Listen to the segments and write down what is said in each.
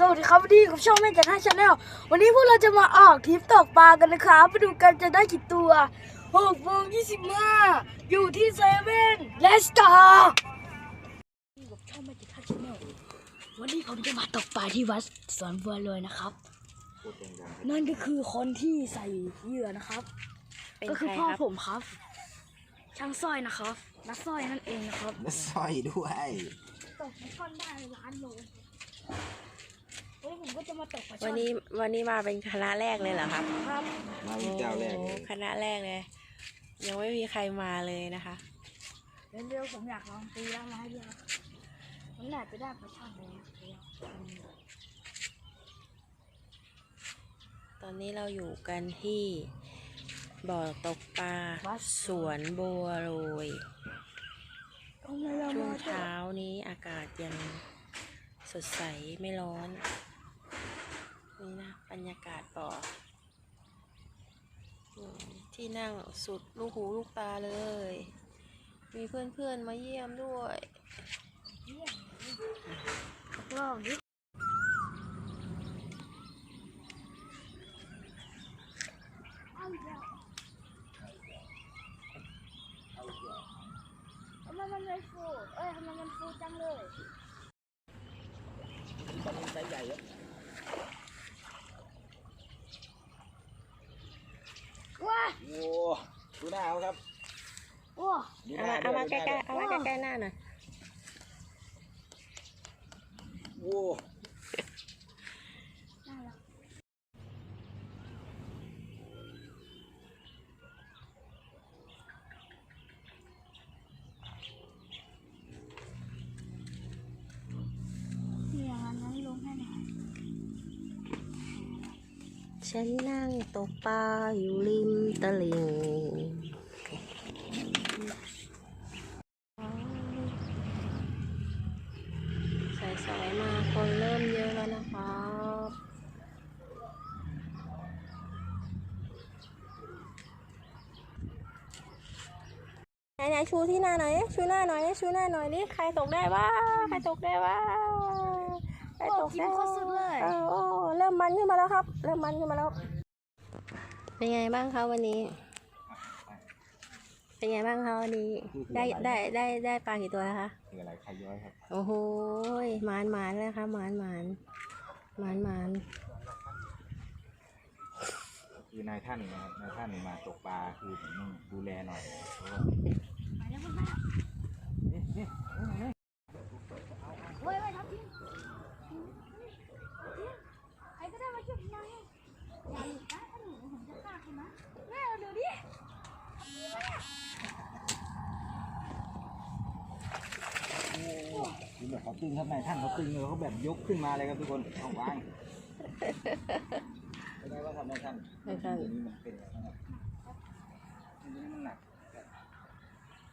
สวัสดีครับวันนี้กับช่องแม่จันท่าชาแนลวันนี้พวกเราจะมาออกทริปตกปลากันนะครับไปดูกันจะได้กี่ตัวหกโมงยี่สิบห้าอยู่ที่เซเว่นเลสตาร์กับช่องแม่จันท่าชาแนลวันนี้ผมจะมาตกปลาที่วัดสวนบัวลอยนะครับ นั่นก็คือคนที่ใส่เหยื่อนะครับเป็นก็คือใครพ่อครับผมครับ ช่างสร้อยนะครับ นักสร้อยนั่นเองนะครับและสร้อยด้วยตกปลาช่อนได้ล้านโลวันนี้ผ มก็จะมาตกปลาช่อนวันนี้วันนี้มาเป็นคณะแรกเลยเหรอครับครับมาเป็นเจ้าแรกเลยโอ้คณะแรกเลย ยังไม่มีใครมาเลยนะคะเร็วๆผมอยากลองตีแล้วไม้เดียวมันแหละไปได้ปลาช่อนเลยเดียวตอนนี้เราอยู่กันที่บ่อตกปลาสวนบัวโรยทำไมเราช่วงมาเช้านี้อากาศยังสดใสไม่ร้อน นี่นะบรรยากาศบ่ออืมที่นั่งสุดลูกหูลูกตาเลย มีเพื่อนๆมาเยี่ยมด้วยลองดิเอาอีกแล้วทำไมมันไม่ฟู เอ้ยทำไมมันฟูจังเลยตอนนี้ไซส์ใหญ่เยอะว้ โอ้ดูหน้าเขาครับโอ้ดูหเอาน้ามาเอามาด้ใกวยล้ๆเอามาใกล้ๆหน้าหน่อยโอ้ น่ารักเนี่ยอันนั้นลงให้หน่อย ฉันนั่งตกปลาอยู่ริมตลิ่งสายๆมาคนเริ่มเยอะแล้วนะครับไหนๆชูที่หน้าหน่อย ชูหน้าหน่อย ชูหน้าหน่อยดิใครตกได้บ้างใครตกได้บ้าง ได้โอ้กินโคตรสุดเลยเออโอ้เริ่มมันขึ้นมาแล้วครับ เริ่มมันขึ้นมาแล้ว เป็นไงบ้างคะวันนี้ เป็นไงบ้างคะวันนี้ ได้ได้ได้ได้ปลากี่ตัวแล้วคะคืออะไรใครย้อยครับ โอ้โหหมานหมานเลยค่ะหมานหมานหมานหมานคือนายท่านนะครับนายท่านมาตกปลาคือผมต้องดูแลหน่อยเพราะว่า ไปแล้วมันมาเฮ้ยไปทับทิมใครก็ได้มาช่วยผมหน่อยอย่าหลุดนะถ้าหนูผมจะฆ่าคุณนะแม่เดี๋ยวดิ คือแบบ เขาตึงครับนายท่านเขาตึงเลยเขาแบบยกขึ้นมาเลยครับทุกคนเอาวางเป็นไงว่างครับนายท่านนายท่านตัวนี้มันเป็นอะไรบ้างครับอันนี้มันหนัก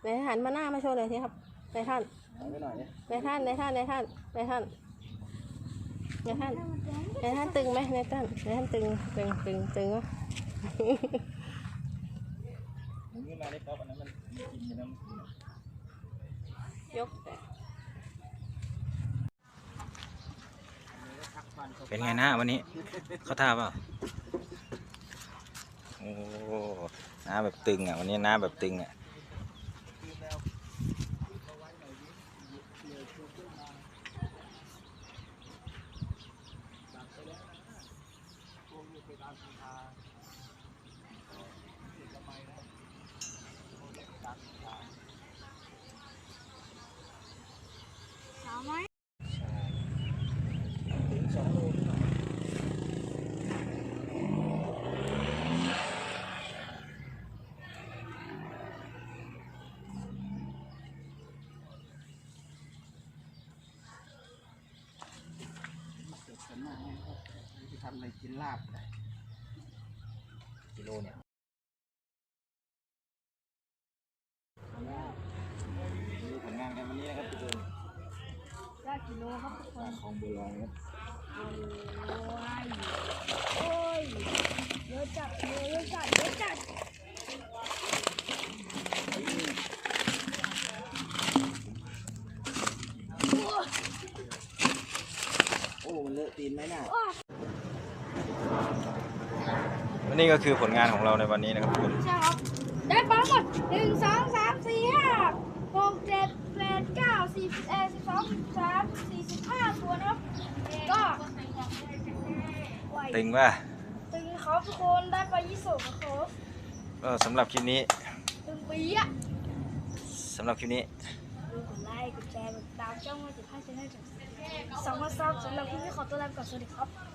ในหันมาหน้ามาโชว์หน่อยสิครับในท่านเอาไว้หน่อยเนี่ยในท่านในท่านในท่านในท่านในท่านในท่านตึงไหมในท่านในท่านตึงตึงตึงตึงวะหมุนขึ้นมาได้ครับอันนั้นมันกินอยู่น้ำ ยก เป็นไงนะวันนี้ เขาท่าเปล่าโอ้หน้าแบบตึงอะวันนี้หน้าแบบตึงอะ สาวไหม จะทำอะ ไรกินลาบกิโลเนี่ยดูผลงานกันวันนี้นะครับทุกคนได้กิโลครับทุกคนของบัวลอยครับโอ้ยโอ้ยเยอะจัดเยอะจัดเยอะจัดโอ้มันเลอะตีนไหมน่ะ และ นี่ก็คือผลงานของเราในวันนี้นะครับทุกคนใช่ครับ ได้ปลาหมดหนึ่งสองสามสี่ห้าหกเจ็ดแปดเก้าสิบเอ็ดสิบสองสิบสามสี่สิบห้าตัวนะครับ ก็ไหวตึงว่าตึงครับทุกคนได้ไปยี่สิบนะครับก็สำหรับคลิปนี้ตึงปีอะสำหรับคลิปนี้ดูกดไลค์กดแชร์กดติดตามช่องมาติดให้ชแนลถึงสองพันซับสำหรับคลิปนี้ขอตัวลาไปก่อนสวัสดีครับ